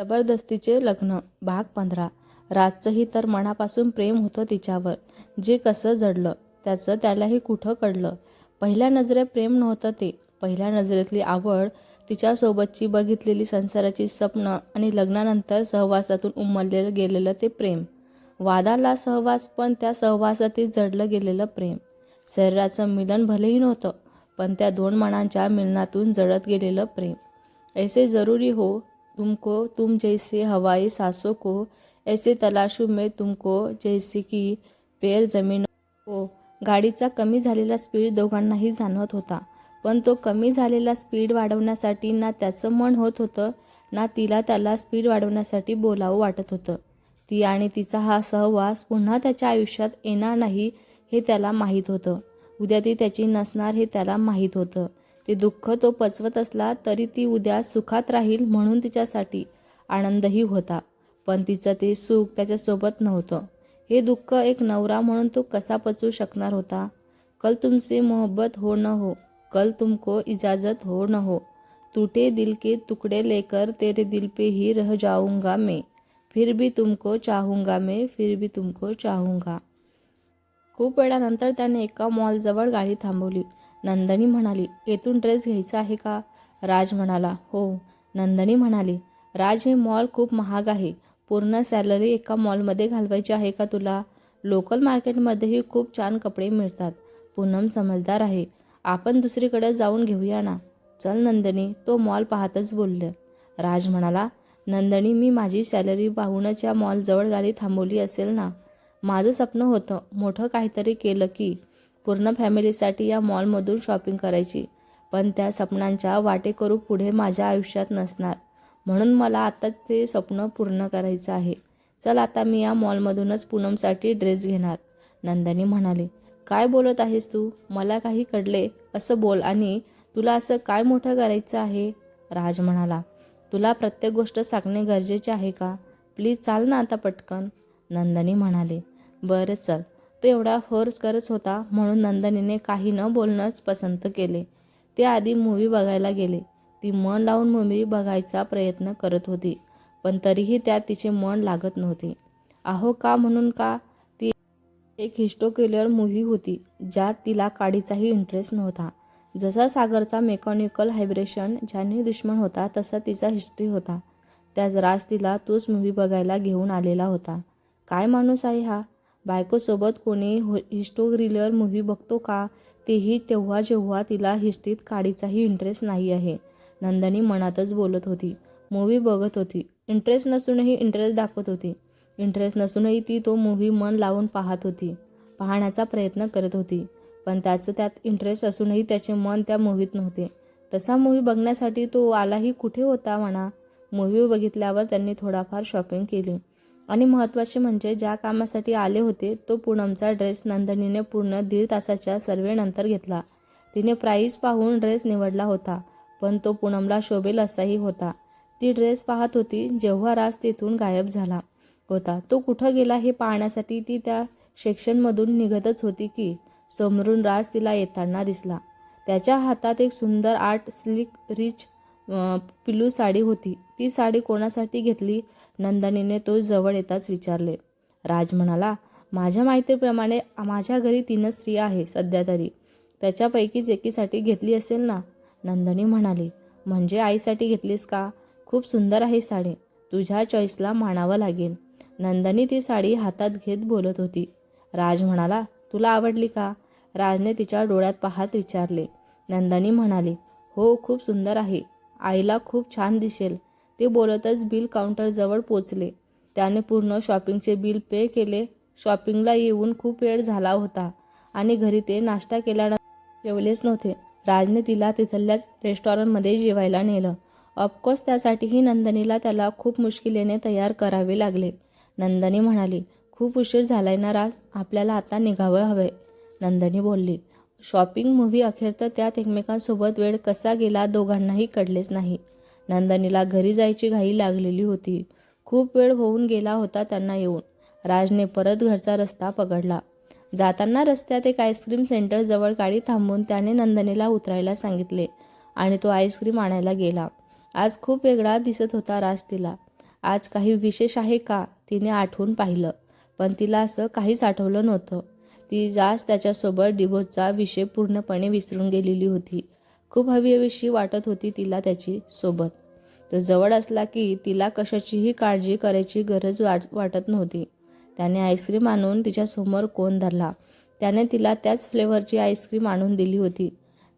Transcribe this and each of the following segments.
जबरदस्तीचे लग्न भाग पंधरा. राजचंही तर मनापासून प्रेम होतं तिच्यावर. जे कसं जडलं त्याचं त्यालाही कुठं कळलं? पहिल्या नजरेत प्रेम नव्हतं ते. पहिल्या नजरेतली आवड तिच्यासोबतची बघितलेली संसाराची स्वप्न आणि लग्नानंतर सहवासातून उमललेलं गेलेलं ते प्रेम. वादाला सहवास पण त्या सहवासातील जडलं गेलेलं प्रेम. शरीराचं मिलन भलेही नव्हतं पण त्या दोन मनांच्या मिलनातून जडत गेलेलं प्रेम. ऐसे जरूरी हो तुमको तुम जैसे हवाई सांसों को ऐसे तलाशू में तुमको जैसे की पैर जमीन हो गाडीचा कमी झालेला स्पीड दोघांनाही जाणवत होता. पण तो कमी झालेला स्पीड वाढवण्यासाठी ना त्याचं मन होत होतं ना तिला त्याला स्पीड वाढवण्यासाठी बोलावं वाटत होतं. ती आणि तिचा हा सहवास पुन्हा त्याच्या आयुष्यात येणार नाही हे त्याला माहीत होतं. उद्या ती त्याची नसणार हे त्याला माहीत होतं. ते दुःख तो पचवत असला तरी ती उद्या सुखात राहील म्हणून तिच्यासाठी आनंदही होता. पण तिचं ते सुख त्याच्यासोबत नव्हतं. हे दुःख एक नवरा म्हणून तो कसा पचवू शकणार होता? कल तुमसे मोहब्बत हो न हो कल तुमको इजाजत हो न हो. टूटे दिल के टुकड़े लेकर तेरे दिल पे ही रह जाऊंगा मैं. फिर भी तुमको चाहूंगा मैं फिर भी तुमको चाहूंगा. खूप वेळानंतर त्याने एका मॉलजवळ गाडी थांबवली. नंदनी म्हणाली येथून ड्रेस घ्यायचा आहे का? राज म्हणाला हो. नंदनी म्हणाली राज हे मॉल खूप महाग आहे. पूर्ण सॅलरी एका मॉलमध्ये घालवायची आहे का तुला? लोकल मार्केटमध्येही खूप छान कपडे मिळतात. पूनम समजदार आहे. आपण दुसरीकडे जाऊन घेऊया ना. चल नंदनी तो मॉल पाहतच बोलले. राज म्हणाला नंदनी मी माझी सॅलरी पाहूनच या मॉलजवळ गाडी थांबवली असेल ना? माझं स्वप्न होतं मोठं काहीतरी केलं की पूर्ण फॅमिलीसाठी या मॉलमधून शॉपिंग करायची. पण त्या स्वप्नांच्या वाटेकरू पुढे माझ्या आयुष्यात नसणार. म्हणून मला आता ते स्वप्न पूर्ण करायचं आहे. चल आता मी या मॉलमधूनच पूनमसाठी ड्रेस घेणार. नंदनी म्हणाले काय बोलत आहेस तू? मला काही कळले. असं बोल आणि तुला असं काय मोठं करायचं आहे? राज म्हणाला तुला प्रत्येक गोष्ट सांगणे गरजेचे आहे का? प्लीज चाल ना आता पटकन. नंदनी म्हणाले बरं चल. तो एवढा फोर्स करत होता म्हणून नंदनीने काही न बोलणंच पसंत केले. ते आधी मूवी बघायला गेले. ती मन लावून मूवी बघायचा प्रयत्न करत होती पण तरीही त्यात तिचे मन लागत नव्हते. अहो का म्हणून का? ती एक हिस्टोकिलर मूव्ही होती ज्यात तिला काडीचाही इंटरेस्ट नव्हता. जसा सागरचा मेकॅनिकल हायब्रेशन ज्याने दुश्मन होता तसा तिचा हिस्ट्री होता. त्याच राज तिला तोच मूव्ही बघायला घेऊन आलेला होता. काय माणूस आहे हा? बायकोसोबत कोणी हो हिस्टोरिलर मूव्ही बघतो का? तेही तेव्हा जेव्हा तिला हिस्ट्रीत काडीचाही इंटरेस्ट नाही आहे. नंदनी मनातच बोलत होती. मूव्ही बघत होती. इंटरेस्ट नसूनही इंटरेस्ट दाखवत होती. इंटरेस्ट नसूनही ती तो मूव्ही मन लावून पाहत होती. पाहण्याचा प्रयत्न करत होती. पण त्याचं त्यात इंटरेस्ट असूनही त्याचे मन त्या मूव्हीत नव्हते. तसा मूव्ही बघण्यासाठी तो आलाही कुठे होता म्हणा? मूव्ही बघितल्यावर त्यांनी थोडाफार शॉपिंग केली. आणि महत्त्वाचे म्हणजे ज्या कामासाठी आले होते तो पूनमचा ड्रेस नंदनीने पूर्ण दीड तासाच्या सर्वेनंतर घेतला. तिने प्राईस पाहून ड्रेस निवडला होता पण तो पूनमला शोभेल असाही होता. ती ड्रेस पाहत होती जेव्हा राज तिथून गायब झाला होता. तो कुठं गेला हे पाहण्यासाठी ती त्या सेक्शनमधून निघतच होती की समोरून राज तिला येताना दिसला. त्याच्या हातात एक सुंदर आर्ट स्लिक रिच पिल्लू साडी होती. ती साडी कोणासाठी घेतली? नंदनीने तो जवळ येताच विचारले. राज म्हणाला माझ्या माहितीप्रमाणे माझ्या घरी तीनच स्त्रिया आहे सध्या तरी. त्याच्यापैकीच एकीसाठी घेतली असेल ना? नंदनी म्हणाली म्हणजे आईसाठी घेतलीस का? खूप सुंदर आहे साडी. तुझ्या चॉईसला मानावं लागेल. नंदनी ती साडी हातात घेत बोलत होती. राज म्हणाला तुला आवडली का? राजने तिच्या डोळ्यात पाहत विचारले. नंदनी म्हणाली हो खूप सुंदर आहे. आईला खूप छान दिसेल. ते बोलतच बिल काउंटरजवळ पोचले. त्याने पूर्ण शॉपिंगचे बिल पे केले. शॉपिंगला येऊन खूप वेळ झाला होता आणि घरी ते नाश्ता केल्यानंतर जेवलेच नव्हते. राजने तिला तिथल्याच रेस्टॉरंटमध्ये जेवायला नेलं. ऑफकोर्स त्यासाठीही नंदनीला त्याला खूप मुश्किलीने तयार करावे लागले. नंदनी म्हणाली खूप उशीर झालाय ना राज? आपल्याला आता निघावं हवंय. नंदनी बोलली शॉपिंग मूव्ही अखेर तर त्यात एकमेकांसोबत वेळ कसा गेला दोघांनाही कळलेच नाही. नंदनीला घरी जायची घाई लागलेली होती. खूप वेळ होऊन गेला होता त्यांना येऊन. राजने परत घरचा रस्ता पकडला. जाताना रस्त्यात एक आईस्क्रीम सेंटर जवळ गाडी थांबून त्याने नंदनीला उतरायला सांगितले आणि तो आईस्क्रीम आणायला गेला. आज खूप वेगळा दिसत होता राज तिला. आज काही विशेष आहे का तिने आठवून पाहिलं पण तिला असं काहीच आठवलं नव्हतं. ती जास त्याच्यासोबत डिबोजचा विषय पूर्णपणे विसरून गेलेली होती. खूप हवी हवीशी वाटत होती तिला त्याची सोबत. तो जवळ असला की तिला कशाचीही काळजी करायची गरज वाट वाटत नव्हती. त्याने आईस्क्रीम आणून तिच्यासमोर कोण धरला? त्याने तिला त्याच फ्लेवरची आईस्क्रीम आणून दिली होती.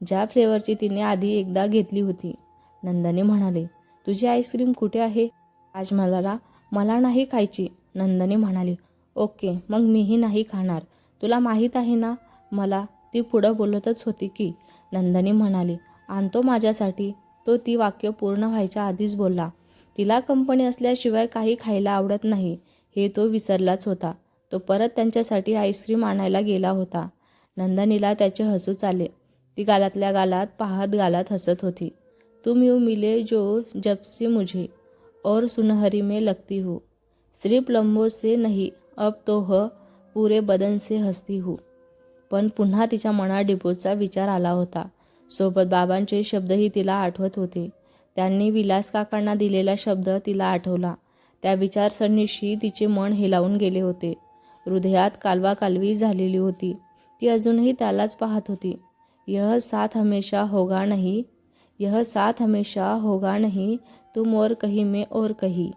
ज्या फ्लेवरची तिने आधी एकदा घेतली होती. नंदनी म्हणाले तुझी आईस्क्रीम कुठे आहे? आज मला मला नाही खायची. नंदनी म्हणाली ओके मग मीही नाही खाणार. तुला माहीत आहे ना? मला ती पुढं बोलतच होती की नंदनी म्हणाली आणतो माझ्यासाठी. तो ती वाक्य पूर्ण व्हायच्या आधीच बोलला. तिला कंपनी असल्याशिवाय काही खायला आवडत नाही. हे तो विसरलाच होता. तो परत त्यांच्यासाठी आईस्क्रीम आणायला गेला होता. नंदनीला त्याचे हसू चाले ती गालातल्या गालात पाहत गालात हसत होती. तुम यू मिले जो जबसे मुझे और सुनहरी में लगती हो. सिर्फ लंबो से नहीं अब तो ह पुरे बदन से हसती हो. पण पुन्हा तिच्या मनात डिपोचा विचार आला होता. सोबत बाबांचे शब्दही तिला आठवत होते. त्यांनी विलास काकांना दिलेला शब्द तिला आठवला. त्या विचारसरणीशी तिचे मन हेलावून गेले होते. हृदयात कालवा कालवी झालेली होती. ती अजूनही त्यालाच पाहत होती. यह साथ हमेशा होगा नहीं यह साथ हमेशा होगा नाही तुम और कही में और कही.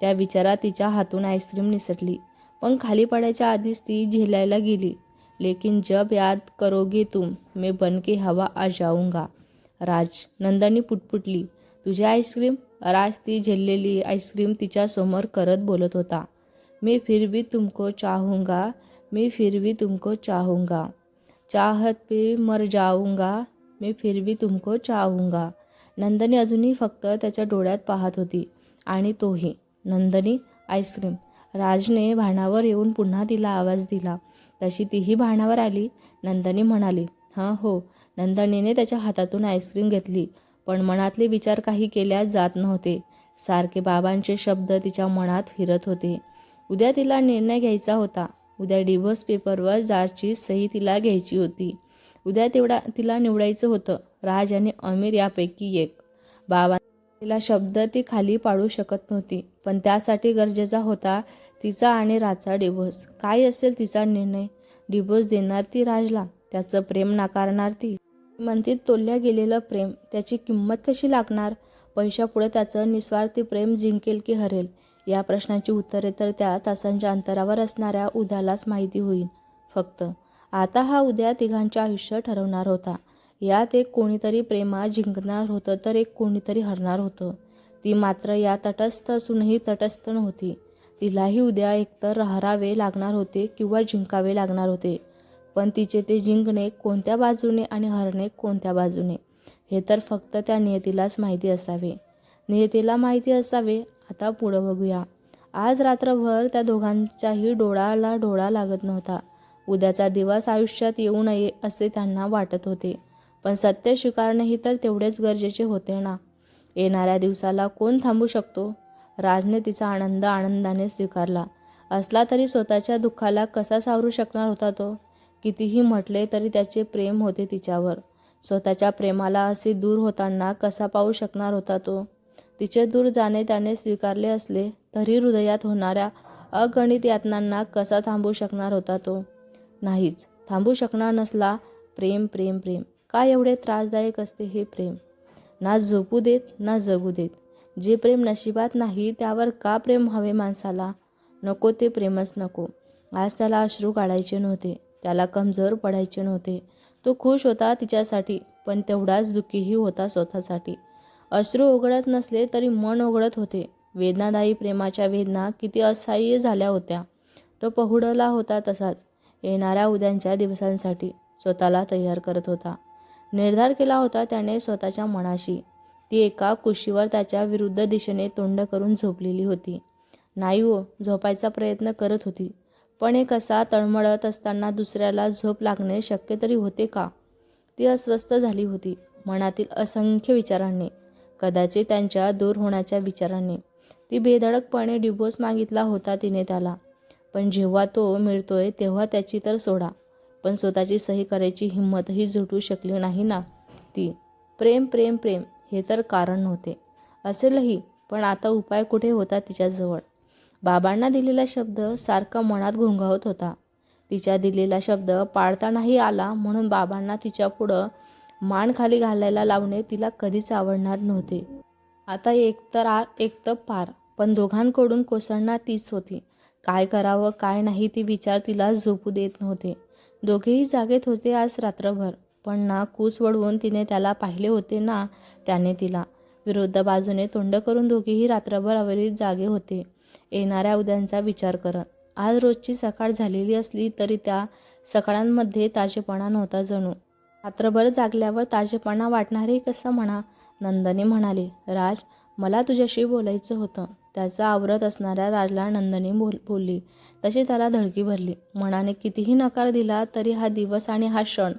त्या विचारात तिच्या हातून आईस्क्रीम निसटली. पण खाली पडायच्या आधीच ती झेलायला गेली. लेकिन जब याद करोगे तुम मैं बन के हवा आ जाऊंगा. राज नंदानी पुटपुटली. तुझी आईस्क्रीम? राज ती झेललेली आईस्क्रीम तिच्या समोर करत बोलत होता. मैं फिर भी तुमको चाहूँगा मैं फिर भी तुमको चाहूँगा. चाहत पे मर जाऊंगा मैं फिर भी तुमको चाहूँगा. नंदनी अजूनही फक्त त्याच्या डोळ्यात पाहत होती. आणि तोही. नंदनी आईस्क्रीम. राजने भाणावर येऊन पुन्हा तिला आवाज दिला. तशी तीही भाणावर आली. नंदनी म्हणाली हां हो. नंदनीने त्याच्या हातातून आईस्क्रीम घेतली. पण मनातले विचार काही केल्या जात नव्हते. सारखे बाबांचे शब्द तिच्या मनात फिरत होते. उद्या तिला निर्णय घ्यायचा होता. उद्या डिव्होर्स पेपरवर जारची सही तिला घ्यायची होती. उद्या तेवढा तिला निवडायचं होतं. राज आणि अमीर यापैकी एक. बाबा तिला शब्द ती खाली पाडू शकत नव्हती. पण त्यासाठी गरजेचा होता तिचा आणि राजचा डिवोर्स काय असेल तिचा निर्णय? डिवोर्स देणार ती राजला? त्याचं प्रेम नाकारणार ती? म्हणतीत तोलल्या गेलेलं प्रेम त्याची किंमत कशी लागणार? पैशापुढे त्याचं निस्वार्थी प्रेम जिंकेल की हरेल? या प्रश्नाची उत्तरे तर त्या तासांच्या अंतरावर असणाऱ्या उद्यालाच माहिती होईल. फक्त आता हा उद्या तिघांचे आयुष्य ठरवणार होता. यात एक कोणीतरी प्रेमा जिंकणार होतं तर एक कोणीतरी हरणार होतं. ती मात्र या तटस्थ असूनही तटस्थ नव्हती. तिलाही उद्या एकतर हरावे लागणार होते किंवा जिंकावे लागणार होते. पण तिचे ते जिंकणे कोणत्या बाजूने आणि हरणे कोणत्या बाजूने? हे तर फक्त त्या नियतीलाच माहिती असावे. नियतीला माहिती असावे. आता पुढं बघूया. आज रात्रभर त्या दोघांच्याही डोळाला डोळा लागत नव्हता. उद्याचा दिवस आयुष्यात येऊ नये असे त्यांना वाटत होते. पण सत्य स्वीकारणेही तर तेवढेच गरजेचे होते ना. येणाऱ्या दिवसाला कोण थांबू शकतो? राजने तिचा आनंद आनंदाने स्वीकारला. असला तरी स्वतःच्या दुःखाला कसा सावरू शकणार होता तो? कितीही म्हटले तरी त्याचे प्रेम होते तिच्यावर. स्वतःच्या प्रेमाला असे दूर होताना कसा पाहू शकणार होता तो? तिचे दूर जाणे त्याने स्वीकारले असले तरी हृदयात होणाऱ्या अगणित यातनांना कसा थांबू शकणार होता तो? नाहीच. थांबू शकणार नसला प्रेम प्रेम प्रेम. का एवढे त्रासदायक असते हे प्रेम? ना झोपू देत ना जगू देत. जे प्रेम नशिबात नाही त्यावर का प्रेम हवे माणसाला? नको ते प्रेमच नको. आज त्याला अश्रू काढायचे नव्हते त्याला कमजोर पडायचे नव्हते. तो खुश होता तिच्यासाठी पण तेवढाच दुःखीही होता स्वतःसाठी. अश्रू ओघळत नसले तरी मन ओघळत होते. वेदनादायी प्रेमाच्या वेदना किती असह्य झाल्या होत्या. तो पहुडला होता तसाच. येणाऱ्या उद्यांच्या दिवसांसाठी स्वतःला तयार करत होता. निर्धार केला होता त्याने स्वतःच्या मनाशी. ती एका कुशीवर त्याच्या विरुद्ध दिशेने तोंड करून झोपलेली होती. नाही हो झोपायचा प्रयत्न करत होती. पण एक असा तळमळत असताना दुसऱ्याला झोप लागणे शक्य तरी होते का ती अस्वस्थ झाली होती मनातील असंख्य विचारांनी. कदाचित त्यांच्या दूर होण्याच्या विचारांनी. ती बेधडकपणे डिवोर्स मागितला होता तिने त्याला. पण जेव्हा तो मिळतोय तेव्हा त्याची तर सोडा. पण स्वतःची सही करायची हिंमतही झुटू शकली नाही ना ती. प्रेम प्रेम प्रेम हे तर कारण नव्हते. असेलही पण आता उपाय कुठे होता तिच्याजवळ बाबांना दिलेला शब्द सारखा मनात घोंगावत होता. तिच्या दिलेला शब्द पाळता नाही आला म्हणून बाबांना तिच्या पुढं मान खाली घालायला लावणे तिला कधीच आवडणार नव्हते. आता एक तर आ एक तर पार पण दोघांकडून कोसळणार तीच होती. काय करावं काय नाही ते विचार तिला झोपू देत नव्हते. दोघेही जागेत होते आज रात्रभर. पण ना कूस वळवून तिने त्याला पाहिले होते ना त्याने तिला. विरुद्ध बाजूने तोंड करून दोघेही रात्रभर अविरत जागे होते. येणाऱ्या उद्यांचा विचार करत. आज रोजची सकाळ झालेली असली तरी त्या सकाळांमध्ये ताजेपणा नव्हता जणू. रात्रभर जागल्यावर ताजेपणा वाटणारे कसं म्हणा नंदनी म्हणाली राज मला तुझ्याशी बोलायचं होतं. त्याचा आवरत असणाऱ्या राजला नंदनी बोल बोलली. तशी त्याला धडकी भरली. मनाने कितीही नकार दिला तरी हा दिवस आणि हा क्षण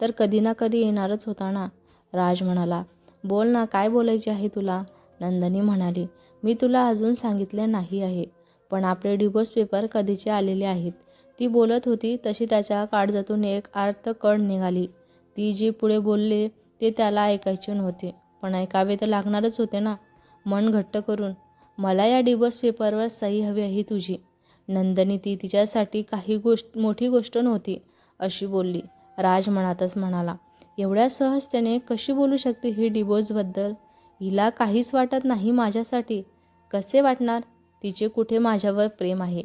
तर कधी ना कधी येणारच होता ना? राज म्हणाला. बोल ना काय बोलायचे आहे तुला? नंदनी म्हणाली. मी तुला अजून सांगितले नाही आहे पण आपले डिवोर्स पेपर कधीचे आलेले आहेत. ती बोलत होती तशी त्याच्या काळजातून एक आर्त कण निघाली. ती जी पुढे बोलले ते त्याला ऐकायचे नव्हते पण ऐकावे तर लागणारच होते ना? मन घट्ट करून मला या डिवोर्स पेपरवर सही हवी आहे तुझी. नंदनी ती तिच्यासाठी काही गोष्ट मोठी गोष्ट नव्हती अशी बोलली. राज मनातच म्हणाला एवढ्या सहजतेने कशी बोलू शकते ही डिवोर्सबद्दल हिला काहीच वाटत नाही माझ्यासाठी. कसे वाटणार? तिचे कुठे माझ्यावर प्रेम आहे?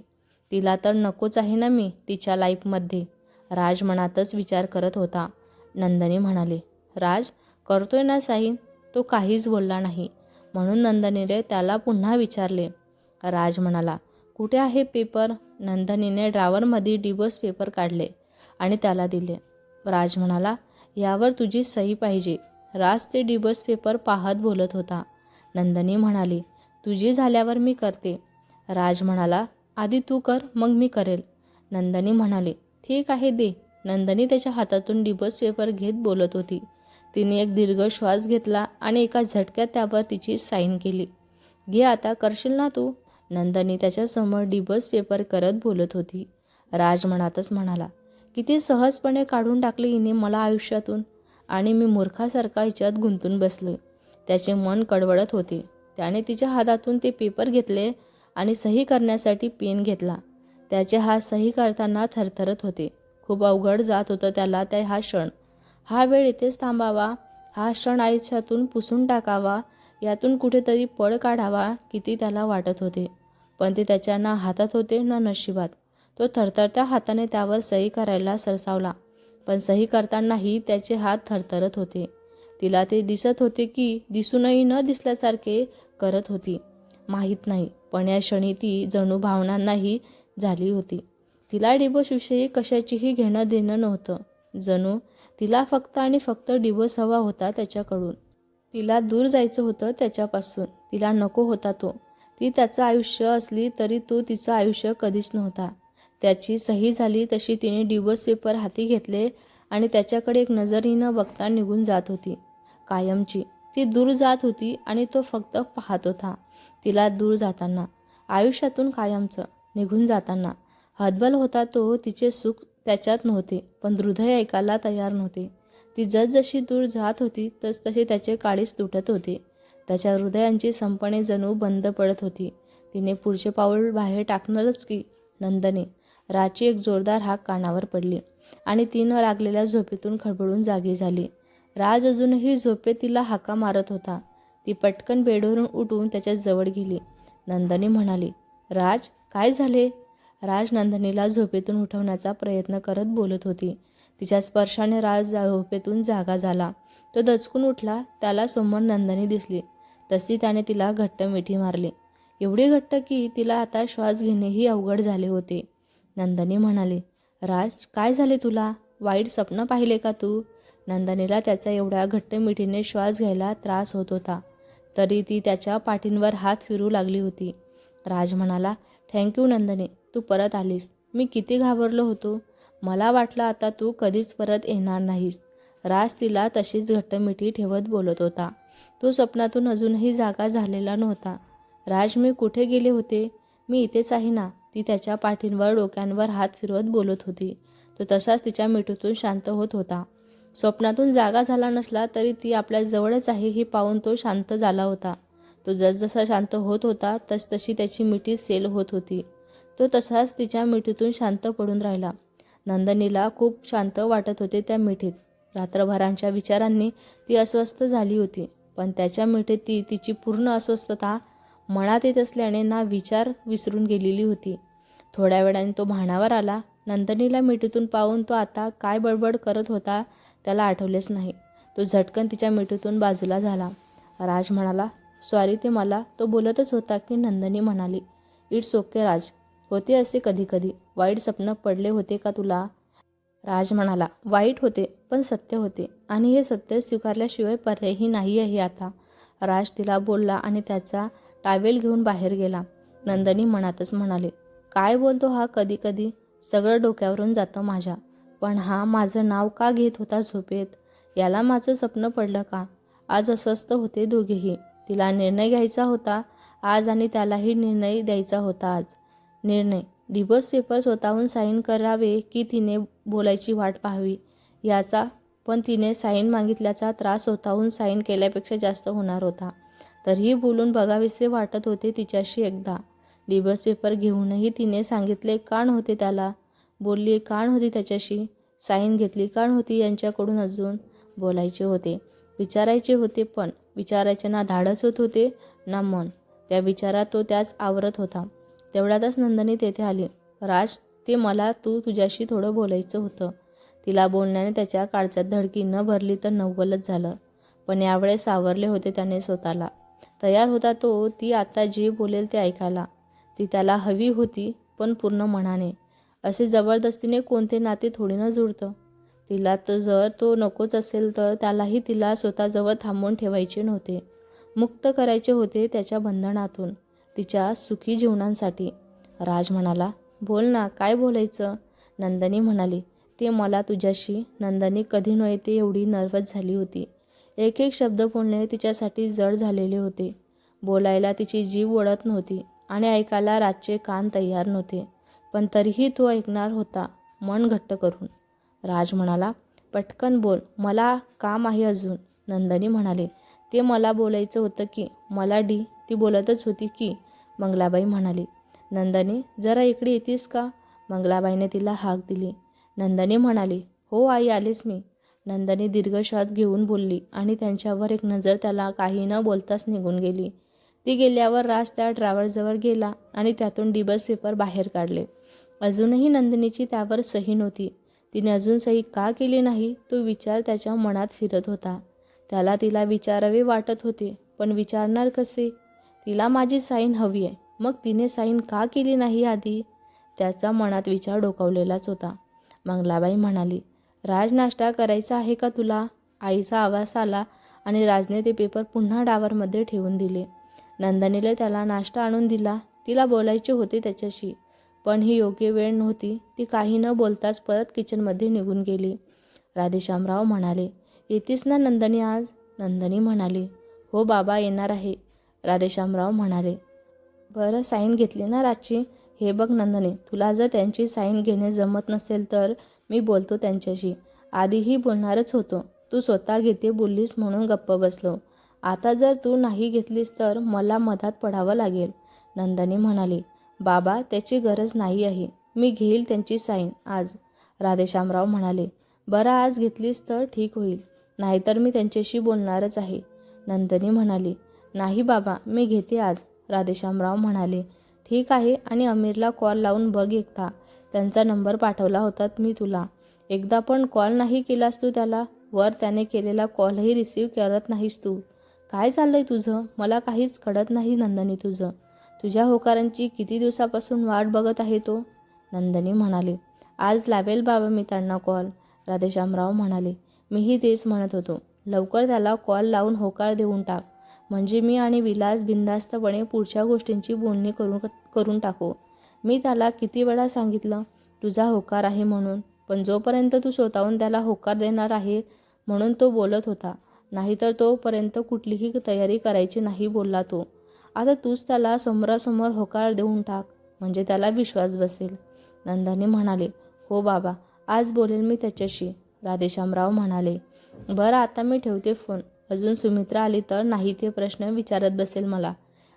तिला तर नकोच आहे ना मी तिच्या लाईफमध्ये राज मनातच विचार करत होता. नंदनी म्हणाले राज करतोय ना साईन तो काहीच बोलला नाही. म्हणून नंदनीने त्याला पुन्हा विचारले. राज म्हणाला कुठे आहे पेपर? नंदनीने ड्रावरमध्ये डिवोर्स पेपर काढले आणि त्याला दिले. राज म्हणाला यावर तुझी सही पाहिजे. राज ते डिवोर्स पेपर पाहत बोलत होता. नंदनी म्हणाली तुझी झाल्यावर मी करते. राज म्हणाला आधी तू कर मग मी करेल. नंदनी म्हणाली ठीक आहे दे. नंदनी त्याच्या हातातून डिवोर्स पेपर घेत बोलत होती. तिने एक दीर्घ श्वास घेतला आणि एका झटक्यात त्यावर तिची साईन केली. घे आता करशील ना तू? नंदनी त्याच्यासमोर डिबस पेपर करत बोलत होती. राज मनातच म्हणाला किती सहजपणे काढून टाकले हिने मला आयुष्यातून आणि मी मूर्खासारखा हिच्यात गुंतून बसले. त्याचे मन कडवडत होते. त्याने तिच्या हातातून ते पेपर घेतले आणि सही करण्यासाठी पेन घेतला. त्याचे हात सही करताना थरथरत होते. खूप अवघड जात होतं त्याला त्या हा क्षण. हा वेळ इथेच थांबावा. हा क्षण आयुष्यातून पुसून टाकावा. यातून कुठेतरी पळ काढावा किती त्याला वाटत होते. पण ते त्याच्या ना हातात होते ना नशिबात. तो थरथरत्या हाताने त्यावर सही करायला सरसावला. पण सही करतानाही त्याचे हात थरथरत होते. तिला ते दिसत होते की दिसूनही न दिसल्यासारखे करत होती. माहीत नाही पण या क्षणी ती जणू भावनांनाही झाली होती. तिला डिबोशविषयी कशाचीही घेणं देणं नव्हतं. जणू तिला फक्त आणि फक्त डिवोर्स हवा होता त्याच्याकडून. तिला दूर जायचं होतं त्याच्यापासून. तिला नको होता तो. ती त्याचं आयुष्य असली तरी तो तिचं आयुष्य कधीच नव्हता. त्याची सही झाली तशी तिने डिवोर्स पेपर हाती घेतले आणि त्याच्याकडे एक नजरही न बघता निघून जात होती. कायमची. ती दूर जात होती आणि तो फक्त पाहत होता. तिला दूर जाताना. आयुष्यातून कायमचं. निघून जाताना. हतबल होता तो तिचे सुख त्याच्यात नव्हते पण हृदय ऐकायला तयार नव्हते. ती जसजशी दूर जात होती तस तसे त्याचे काळीच तुटत होते. त्याच्या हृदयांची संपणे जणू बंद पडत होती. तिने पुढचे पाऊल बाहेर टाकणारच की नंदने. राची एक जोरदार हाक कानावर पडली आणि तिनं लागलेल्या झोपेतून खडबडून जागी झाली. राज अजूनही झोपे तिला हाका मारत होता. ती पटकन बेडवरून उठून त्याच्याजवळ गेली. नंदनी म्हणाली राज काय झाले? राजनंदनीला झोपेतून उठवण्याचा प्रयत्न करत बोलत होती. तिच्या स्पर्शाने राज झोपेतून जागा झाला. तो दचकून उठला. त्याला समोर नंदनी दिसली. तशी त्याने तिला घट्ट मिठी मारली. एवढी घट्ट की तिला आता श्वास घेणेही अवघड झाले होते. नंदनी म्हणाली राज काय झाले तुला? वाईट स्वप्न पाहिले का तू? नंदनीला त्याचा एवढ्या घट्ट मिठीने श्वास घ्यायला त्रास होत होता. तरी ती त्याच्या पाठींवर हात फिरू लागली होती. राज म्हणाला थँक्यू नंदनी. तू परत आलीस. मी किती घाबरलो होतो. मला वाटलं आता तू कधीच परत येणार नाहीस. राज तिला तशीच घट्ट मिठी ठेवत बोलत होता. तो स्वप्नातून अजूनही जागा झालेला नव्हता. राज मी कुठे गेले होते? मी इथेच आहे ना? ती त्याच्या पाठींवर डोक्यांवर हात फिरवत बोलत होती. तो तसाच तिच्या मिठीतून शांत होत होता. स्वप्नातून जागा झाला नसला तरी ती आपल्या जवळच आहे हे पाहून तो शांत झाला होता. तो जसजसा शांत होत होता तसतशी त्याची मिठी सेल होत होती. तो तसाच तिच्या मिठीतून शांत पडून राहिला. नंदनीला खूप शांत वाटत होते त्या मिठीत. रात्रभरांच्या विचारांनी ती अस्वस्थ झाली होती पण त्याच्या मिठीत ती तिची पूर्ण अस्वस्थता मनात येत असल्याने ना विचार विसरून गेलेली होती. थोड्या वेळाने तो भाणावर आला. नंदनीला मिठीतून पाहून तो आता काय बडबड करत होता त्याला आठवलेच नाही. तो झटकन तिच्या मिठीतून बाजूला झाला. राज म्हणाला सॉरी ते मला. तो बोलतच होता की नंदनी म्हणाली इट्स ओके राज होते असे कधीकधी. वाईट स्वप्न पडले होते का तुला? राज म्हणाला वाईट होते पण सत्य होते. आणि हे सत्य स्वीकारल्याशिवाय पर्यायही नाही आहे आता. राज तिला बोलला आणि त्याचा टावेल घेऊन बाहेर गेला. नंदनी मनातच म्हणाले काय बोलतो हा कधी कधी सगळं डोक्यावरून जातं माझ्या. पण हा माझं नाव का घेत होता झोपेत? याला माझं स्वप्न पडलं का? आज अस्वस्थ होते दोघेही. तिला निर्णय घ्यायचा होता आज आणि त्यालाही निर्णय द्यायचा होता आज. निर्णय. डिवोर्स पेपर स्वतःहून साईन करावे की तिने बोलायची वाट पाहावी? याचा पण तिने साईन मागितल्याचा त्रास स्वतःहून साईन केल्यापेक्षा जास्त होणार होता. तरीही बोलून बघावेसे वाटत होते तिच्याशी एकदा. डिवोर्स पेपर घेऊनही तिने सांगितले का होते त्याला. बोलली का होती त्याच्याशी. साईन घेतली काण होती यांच्याकडून अजून. बोलायचे होते. विचारायचे होते पण. विचारायचे ना धाडस होत होते ना मन. त्या विचारात तो त्याच आवरत होता. तेवढ्यातच नंदनी तेथे आली. राज ते मला तू तुझ्याशी थोडं बोलायचं होतं. तिला बोलण्याने त्याच्या काळच्यात धडकी न भरली तर नव्वलच झालं. पण यावेळेस सावरले होते त्याने स्वतःला. तयार होता तो ती आता जे बोलेल ते ऐकायला. ती त्याला हवी होती पण पूर्ण मनाने. असे जबरदस्तीने कोणते नाते थोडी ना जुळतं? तिला तर जर तो नकोच असेल तर त्यालाही तिला स्वतःजवळ थांबवून ठेवायचे नव्हते. मुक्त करायचे होते त्याच्या बंधनातून. तिच्या सुखी जीवनांसाठी. राज म्हणाला बोल ना काय बोलायचं? नंदनी म्हणाली ते मला तुझ्याशी नंदनी कधी नव्हे ते एवढी नर्वस झाली होती. एक एक शब्द बोलणे तिच्यासाठी जड झालेले होते. बोलायला तिची जीव ओढत नव्हती आणि ऐकायला रातचे कान तयार नव्हते. पण तरीही तो ऐकणार होता मन घट्ट करून. राज म्हणाला पटकन बोल मला काम आहे अजून. नंदनी म्हणाले ते मला बोलायचं होतं की मला डी ती बोलतच होती की मंगलाबाई म्हणाली नंदानी जरा इकडे येतीस का? मंगलाबाईने तिला हाक दिली. नंदनी म्हणाली हो आई आलीस मी. नंदनी दीर्घश्वास घेऊन बोलली आणि त्यांच्यावर एक नजर त्याला काही न बोलताच निघून गेली. ती गेल्यावर राज त्या ड्रायव्हरजवळ गेला आणि त्यातून डिबस पेपर बाहेर काढले. अजूनही नंदिनीची त्यावर सही नव्हती. तिने अजून सही का केली नाही तो विचार त्याच्या मनात फिरत होता. त्याला तिला विचारावे वाटत होते पण विचारणार कसे? तिला माझी साईन हवी आहे. मग तिने साईन का केली नाही आधी? त्याचा मनात विचार डोकावलेलाच होता. मंगलाबाई म्हणाली राज नाश्ता करायचा आहे का तुला? आईचा आवाज आला आणि राजने ते पेपर पुन्हा डावरमध्ये ठेवून दिले. नंदनीने त्याला नाश्ता आणून दिला. तिला बोलायचे होते त्याच्याशी पण ही योग्य वेळ नव्हती. ती काही न बोलताच परत किचनमध्ये निघून गेली. राधेश्यामराव म्हणाले येतीस ना नंदनी आज? नंदनी म्हणाली हो बाबा येणार आहे. राधेश्यामराव म्हणाले बरं साईन घेतली ना रातची? हे बघ नंदनी तुला जर त्यांची साईन घेणे जमत नसेल तर मी बोलतो त्यांच्याशी. आधीही बोलणारच होतो. तू स्वतः घेते बोललीस म्हणून गप्प बसलो. आता जर तू नाही घेतलीस तर मला मधात पडावं लागेल. नंदनी म्हणाली बाबा त्याची गरज नाही आहे. मी घेईल त्यांची साईन आज. राधेश्यामराव म्हणाले बरं आज घेतलीस तर ठीक होईल. नाहीतर मी त्यांच्याशी बोलणारच आहे. नंदनी म्हणाली नाही बाबा मी घेते आज. राधेश्यामराव म्हणाले ठीक आहे आणि अमीरला कॉल लावून बघ एकदा. त्यांचा नंबर पाठवला होता मी तुला. एकदा पण कॉल नाही केलास तू त्याला? वर त्याने केलेला कॉलही रिसीव करत नाहीस तू. काय चाललंय तुझं? मला काहीच कळत नाही नंदनी तुझं. तुझ्या होकारांची किती दिवसापासून वाट बघत आहे तो? नंदनी म्हणाले आज लावेल बाबा मी त्यांना कॉल. राधेश्यामराव म्हणाले मीही तेच म्हणत होतो. लवकर त्याला कॉल लावून होकार देऊन टाक. म्हणजे मी आणि विलास बिंदास्तपणे पुढच्या गोष्टींची बोलणी करून करून टाकू. मी त्याला किती वेळा सांगितलं तुझा होकार आहे म्हणून. पण जोपर्यंत तू स्वतःहून त्याला होकार देणार आहे म्हणून तो बोलत होता. नाहीतर तोपर्यंत कुठलीही तयारी करायची नाही बोलला तो. आता तूच त्याला समोरासमोर होकार देऊन टाक. म्हणजे त्याला विश्वास बसेल. नंदाने म्हणाले हो बाबा आज बोलेल मी त्याच्याशी. राधेश्यामराव म्हणाले बरं आता मी ठेवते फोन. अजून सुमित्रा आली तर नाही ते प्रश्न विचारत बसेल मला.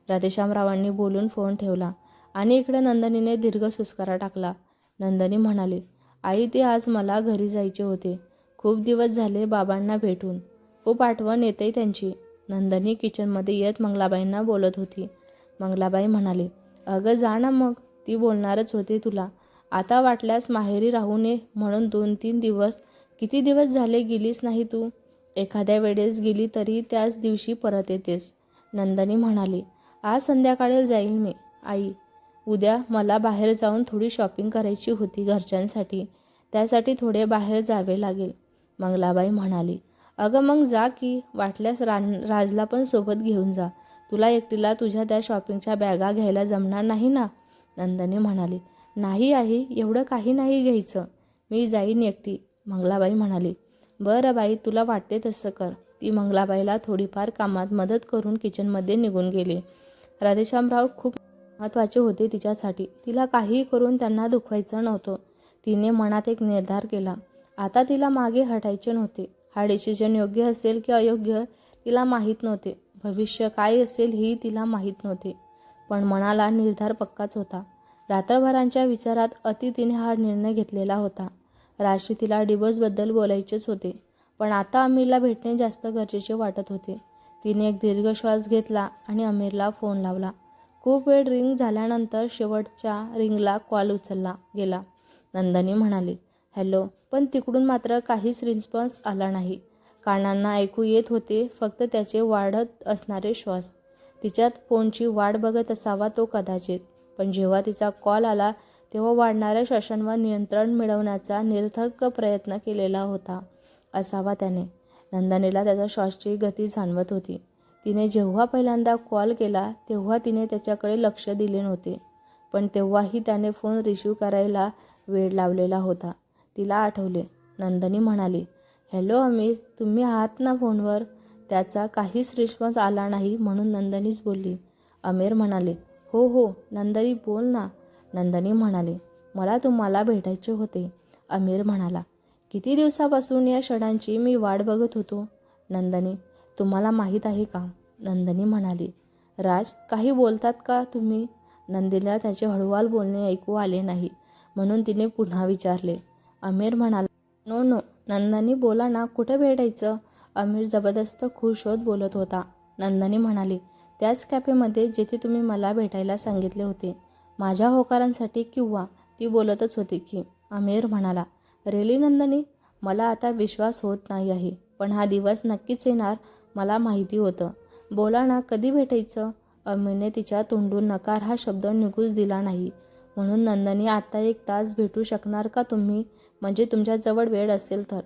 राधेश्यामरावांनी बोलून फोन ठेवला आणि इकडे नंदनीने दीर्घ सुस्कारा टाकला. नंदनी म्हणाली आई ते आज मला घरी जायचे होते. खूप दिवस झाले बाबांना भेटून. हो खूप आठवण येते त्यांची. नंदनी किचनमध्ये येत मंगलाबाईंना बोलत होती. मंगलाबाई म्हणाली अगं जा ना मग. ती बोलणारच होते तुला. आता वाटल्यास माहेरी राहू नये म्हणून दोन तीन दिवस किती दिवस झाले गेलीस नाही तू? एखाद्या वेळेस गेली तरी त्याच दिवशी परत येतेस नंदनी म्हणाली. आज संध्याकाळी जाईल मी आई. उद्या मला बाहेर जाऊन थोडी शॉपिंग करायची होती घरच्यांसाठी त्यासाठी थोडे बाहेर जावे लागेल मंगलाबाई म्हणाली. अगं मग जा की वाटल्यास रान राजला पण सोबत घेऊन जा. तुला एकटीला तुझ्या त्या शॉपिंगच्या बॅगा घ्यायला जमणार नाही ना? नंदनी म्हणाली. नाही आई एवढं काही नाही घ्यायचं. मी जाईन एकटी. मंगलाबाई म्हणाली बरं बाई तुला वाटते तसं कर. ती मंगलाबाईला थोडीफार कामात मदत करून किचनमध्ये निघून गेली. राधेश्यामराव खूप महत्त्वाचे होते तिच्यासाठी. तिला काहीही करून त्यांना दुखवायचं नव्हतं. तिने मनात एक निर्धार केला. आता तिला मागे हटायचे नव्हते. हा डिसिजन योग्य असेल की अयोग्य तिला माहीत नव्हते. भविष्य काय असेल ही तिला माहीत नव्हते. पण मनाला निर्धार पक्काच होता. रात्रभरांच्या विचारात अति तिने हा निर्णय घेतलेला होता. राशी तिला डिवोर्सबद्दल बोलायचेच होते. पण आता अमीरला भेटणे जास्त गरजेचे वाटत होते. तिने एक दीर्घ श्वास घेतला आणि अमीरला फोन लावला. खूप वेळ रिंग झाल्यानंतर शेवटच्या रिंगला कॉल उचलला गेला. नंदनी म्हणाली हॅलो पण तिकडून मात्र काहीच रिस्पॉन्स आला नाही. कानांना ऐकू येत होते फक्त त्याचे वाढत असणारे श्वास. तिच्यात फोनची वाट बघत असावा तो कदाचित. पण जेव्हा तिचा कॉल आला तेव्हा वाढणाऱ्या श्वसनावर नियंत्रण मिळवण्याचा निरर्थक प्रयत्न केलेला होता असावा त्याने. नंदनीला त्याच्या श्वासची गती जाणवत होती. तिने जेव्हा पहिल्यांदा कॉल केला तेव्हा तिने त्याच्याकडे लक्ष दिले नव्हते. पण तेव्हाही त्याने फोन रिसीव करायला वेळ लावलेला होता. तिला आठवले. नंदनी म्हणाली हॅलो अमीर तुम्ही आहात ना फोनवर? त्याचा काहीच रिस्पॉन्स आला नाही म्हणून नंदनीच बोलली. अमीर म्हणाले हो हो नंदनी बोल ना. नंदनी म्हणाले मला तुम्हाला भेटायचे होते. अमीर म्हणाला किती दिवसापासून या क्षणांची मी वाट बघत होतो. नंदनी तुम्हाला माहीत आहे का? नंदनी म्हणाली राज काही बोलतात का तुम्ही? नंदीला त्याचे हळूवाल बोलणे ऐकू आले नाही म्हणून तिने पुन्हा विचारले. अमीर म्हणाला नो नो नंदनी बोला ना कुठे भेटायचं? अमीर जबरदस्त खुश होत बोलत होता. नंदनी म्हणाली त्याच कॅफेमध्ये जिथे तुम्ही मला भेटायला सांगितले होते. माझ्या होकारांसाठी किंवा ती बोलतच होती की अमीर म्हणाला रेली नंदनी मला आता विश्वास होत नाही आहे पण हा दिवस नक्कीच येणार मला माहिती होतं. बोला ना कधी भेटायचं? अमीरने तिच्या तोंडून नकार हा शब्द निघूच दिला नाही. म्हणून नंदनी आत्ता एक तास भेटू शकणार का तुम्ही? म्हणजे तुमच्याजवळ वेळ असेल तर.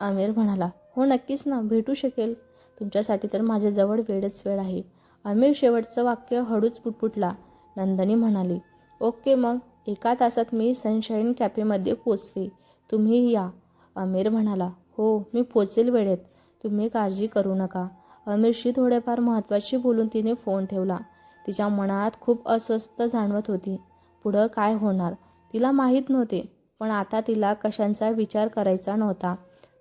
आमिर म्हणाला हो नक्कीच ना भेटू शकेल. तुमच्यासाठी तर माझ्याजवळ वेळच वेळ आहे. आमिर शेवटचं वाक्य हळूच पुटपुटला. नंदनी म्हणाली ओके मग एका तासात मी सनशाईन कॅफेमध्ये पोचते. तुम्ही या. अमीर म्हणाला हो मी पोचेल वेळेत. तुम्ही काळजी करू नका. अमीरशी थोडेफार महत्त्वाची बोलून तिने फोन ठेवला. तिच्या मनात खूप अस्वस्थ जाणवत होती. पुढं काय होणार? तिला माहीत नव्हते पण आता तिला कशांचा विचार करायचा नव्हता.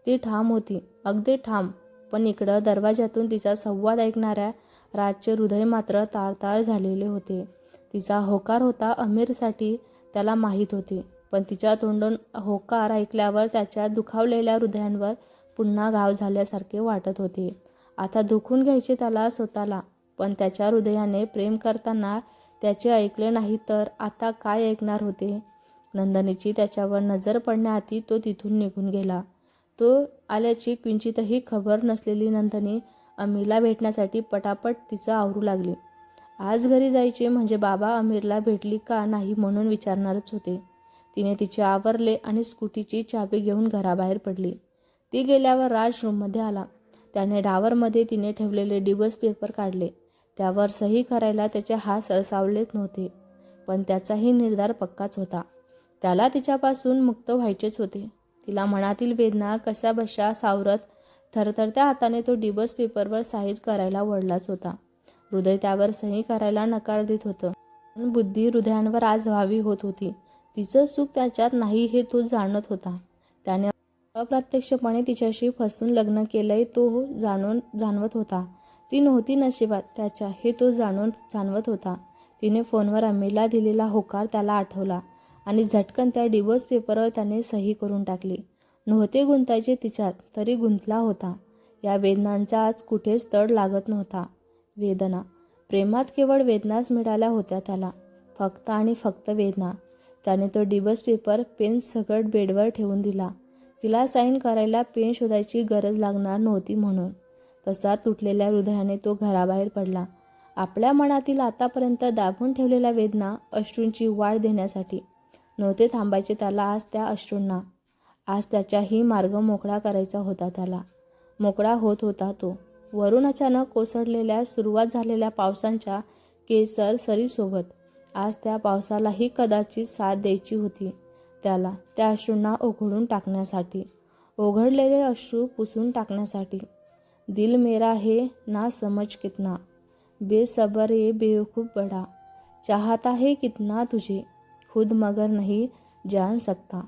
ती ठाम होती अगदी ठाम. पण इकडं दरवाज्यातून तिचा संवाद ऐकणाऱ्या राजचे हृदय मात्र ताळताळ झालेले होते. तिचा होकार होता अमीरसाठी त्याला माहीत होती. पण तिच्या तोंडून होकार ऐकल्यावर त्याच्या दुखावलेल्या हृदयांवर पुन्हा घाव झाल्यासारखे वाटत होते. आता दुखून घ्यायचे त्याला स्वतःला पण त्याच्या हृदयाने प्रेम करताना त्याचे ऐकले नाही तर आता काय ऐकणार होते? नंदनीची त्याच्यावर नजर पडण्याआधी तो तिथून निघून गेला. तो आल्याची किंचितही खबर नसलेली नंदनी अमीला भेटण्यासाठी पटापट तिचं आवरू लागली. आज घरी जायचे म्हणजे बाबा आमिरला भेटली का नाही म्हणून विचारणारच होते. तिने तिचे आवरले आणि स्कूटीची चाबी घेऊन घराबाहेर पडली. ती गेल्यावर राज रूममध्ये आला. त्याने डावरमध्ये तिने ठेवलेले डिवोर्स पेपर काढले. त्यावर सही करायला त्याचे हात सळसावलेच नव्हते पण त्याचाही निर्धार पक्काच होता. त्याला तिच्यापासून मुक्त व्हायचेच होते. तिला मनातील वेदना कशा बशा सावरत थरथरत्या हाताने तो डिवोर्स पेपरवर साहीर करायला वळलाच होता. हृदय त्यावर सही करायला नकार देत होतं. पण बुद्धी हृदयांवर आज व्हावी होत होती. तिचं सुख त्याच्यात नाही हे तो जाणत होता. त्याने अप्रत्यक्षपणे तिच्याशी फसून लग्न केलंय तो जाणून जाणवत होता. ती नव्हती नशिबात त्याच्या हे तो जाणून जाणवत होता. तिने फोनवर अम्मीला दिलेला होकार त्याला आठवला आणि झटकन त्या डिवोर्स पेपरवर त्याने सही करून टाकली. नव्हते गुंतायचे तिच्यात तरी गुंतला होता. या वेदनांचा आज कुठेच तड लागत नव्हता. वेदना. प्रेमात केवळ वेदनाच मिळाल्या होत्या त्याला. फक्त आणि फक्त वेदना. त्याने तो डिबस पेपर पेन सगळ बेडवर ठेवून दिला. तिला साईन करायला पेन शोधायची गरज लागणार नव्हती म्हणून. तसा तुटलेल्या हृदयाने तो घराबाहेर पडला. आपल्या मनातील आतापर्यंत दाबून ठेवलेल्या वेदना अश्रूंची वाढ देण्यासाठी. नव्हते थांबायचे त्याला आज त्या अश्रूंना. आज त्याचाही मार्ग मोकळा करायचा होता त्याला. मोकळा होत होता तो. वरून अचानक कोसळलेल्या सुरुवात झालेल्या पावसांच्या केसर सरीसोबत. आज त्या पावसालाही कदाचित साथ द्यायची होती. त्याला त्या अश्रूंना ओघडून टाकण्यासाठी ओघडलेले अश्रू पुसून टाकण्यासाठी. दिल मेरा हे ना समझ कितना. बेसबर ये बेवकूफ़ बड़ा. चाहता हे कितना तुझे. खुद मगर नहीं जान सकता.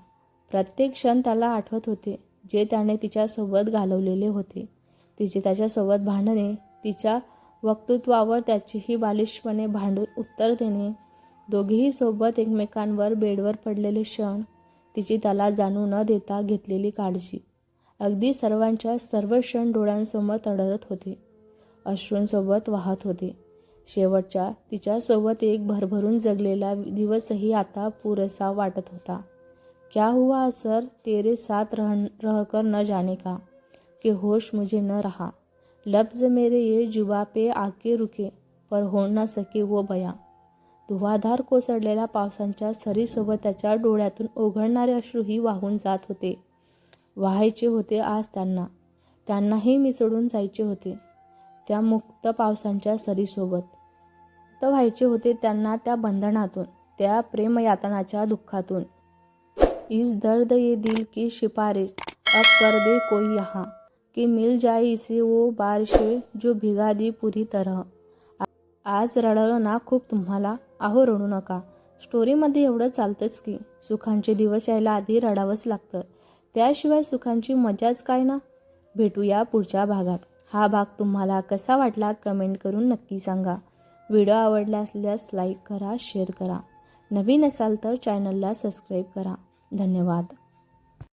प्रत्येक क्षण त्याला आठवत होते जे त्याने तिच्यासोबत घालवलेले होते. तिचे त्याच्यासोबत भांडणे तिच्या वक्तृत्वावर त्याचीही बालिशपणे भांडून उत्तर देणे. दोघेही सोबत एकमेकांवर बेडवर पडलेले क्षण तिची त्याला जाणू न देता घेतलेली काळजी. अगदी सर्वांच्या सर्व क्षण डोळ्यांसमोर तडरत होते. अश्रूंसोबत वाहत होते. शेवटच्या तिच्यासोबत एक भरभरून जगलेला दिवसही आता पुरेसा वाटत होता. क्या हुआ सर? तेरे साथ रह रहकर न जाने का? कि होश मुझे न रहा। लफ्ज़ मेरे ये जुबा पे आके रुके पर हो न सके वो बया। धुवाधार कोसळलेल्या पावसांच्या सरीसोबत त्याच्या डोळ्यातून ओघळणारे अश्रूही वाहून जात होते. व्हायचे होते आज त्यांना. त्यांनाही मिसळून जायचे होते. त्या मुक्त पावसांच्या सरीसोबत. मुक्त व्हायचे होते त्यांना त्या बंधनातून त्या प्रेमयातनाच्या दुःखातून. इस दर्द ये दिल की शिफारिश अब कर दे कोई यहाँ. कि मिल जाए इसे वो बारिशे जो भिगा दी पूरी तरह. आज रडलं ना खूप तुम्हाला? अहो रडू नका. स्टोरीमध्ये एवढं चालतंच की सुखांचे दिवस यायला आधी रडावंच लागतं. त्याशिवाय सुखांची मजाच काय ना? भेटूया पुढच्या भागात. हा भाग तुम्हाला कसा वाटला कमेंट करून नक्की सांगा. व्हिडिओ आवडला असल्यास लाईक करा शेअर करा. नवीन असाल तर चॅनलला सबस्क्राईब करा. धन्यवाद.